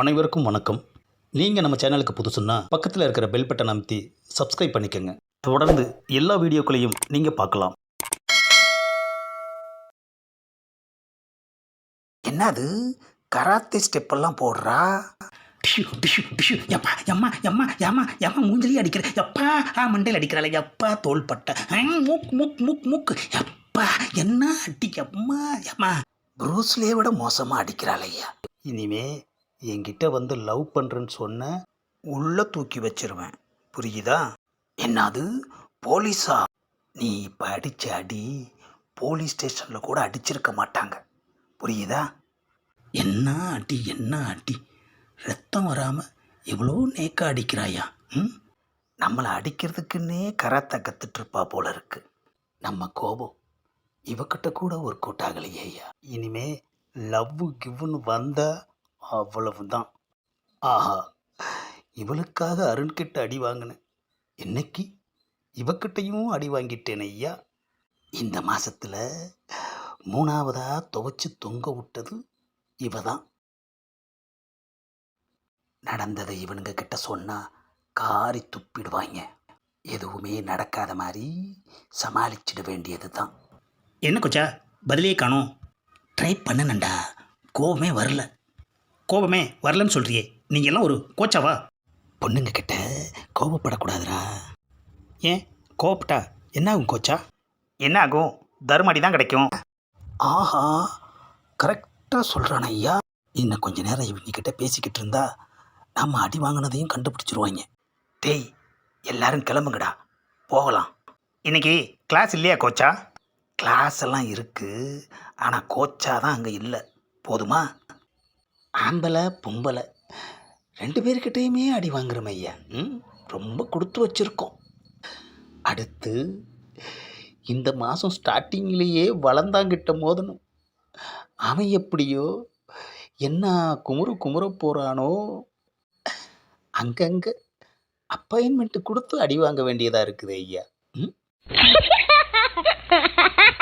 அனைவருக்கும் வணக்கம். நீங்கள் நம்ம சேனலுக்கு புதுசுன்னா பக்கத்தில் இருக்கிற பெல் பட்டன் அமைத்தி சப்ஸ்கிரைப் பண்ணிக்கோங்க. தொடர்ந்து எல்லா வீடியோக்களையும் நீங்கள் பார்க்கலாம். என்னது? கராத்தே ஸ்டெப்பெல்லாம் போடுறா? டிஷு டிஷு டிஷு. எப்பா எம்மா எம்மா எம்மா எம்மா மூஞ்சிலே அடிக்கிற. எப்பா ஆ மண்டையில் அடிக்கிறாள். எப்பா தோள்பட்டை. மூக் மூக் மூக் மூக்கு எப்பா என்ன அடி எம்மா எம்மா. ப்ரூஸ்லேயே விட மோசமாக அடிக்கிறாள் ஐயா. இனிமே என்கிட்ட வந்து லவ் பண்ணுறேன்னு சொன்ன உள்ள தூக்கி வச்சிருவேன். புரியுதா? என்னது? போலீஸா? நீ இப்போ அடித்த அடி போலீஸ் ஸ்டேஷனில் கூட அடிச்சிருக்க மாட்டாங்க. புரியுதா? என்ன அடி என்ன அடி? ரத்தம் வராமல் எவ்வளோ நேக்கா அடிக்கிறாயா? ம்? நம்மளை அடிக்கிறதுக்குன்னே கராத்தா கற்றுட்ருப்பா போல இருக்கு. நம்ம கோபம். இவக்கிட்ட கூட ஒரு கூட்டாகலையே ஐயா இனிமே லவ் கிவ்னு வந்தால் அவ்வளவுதான். ஆஹா இவளுக்காக அருண்கிட்ட அடி வாங்கினேன். என்னைக்கு? இவக்கிட்டையும் அடி வாங்கிட்டேன் ஐயா. இந்த மாதத்தில் மூணாவதாக துவைச்சு தொங்க விட்டது இவ தான் நடந்ததை இவனுங்க கிட்ட சொன்னால் காரி துப்பிடுவாங்க. எதுவுமே நடக்காத மாதிரி சமாளிச்சிட வேண்டியது தான் என்ன கொச்சா? பதிலே காணும். ட்ரை பண்ணனண்டா. கோபமே வரல. கோபமே வரலன்னு சொல்றியே. நீங்க எல்லாம் ஒரு கோச்சாவா? பொண்ணுங்க கிட்ட கோபப்படக்கூடாதுடா. ஏன்? கோபப்பட்டா என்ன ஆகும் கோச்சா? என்ன ஆகும்? தருமடி தான் கிடைக்கும். ஆஹா கரெக்டாக சொல்கிறான் ஐயா. இன்னும் கொஞ்ச நேரம் இவங்க கிட்ட பேசிக்கிட்டு இருந்தா நம்ம அடி வாங்கினதையும் கண்டுபிடிச்சிருவாங்க. டேய் எல்லாரும் கிளம்புங்கடா. போகலாம். இன்னைக்கு கிளாஸ் இல்லையா கோச்சா? கிளாஸ் எல்லாம் இருக்கு ஆனால் கோச்சா தான் அங்கே இல்லை. போதுமா? ஆம்பளை பொம்பளை. ரெண்டு பேர்கிட்டையுமே அடி வாங்குறோம் ஐயா. ம் ரொம்ப கொடுத்து வச்சுருக்கோம். அடுத்து இந்த மாதம் ஸ்டார்டிங்லேயே வளர்ந்தாங்கிட்ட மோதணும். அவன் எப்படியோ என்ன குமுறு குமுற போகிறானோ அங்கங்கே அப்பாயின்மெண்ட்டு கொடுத்து அடி வாங்க வேண்டியதாக இருக்குது ஐயா. ம்?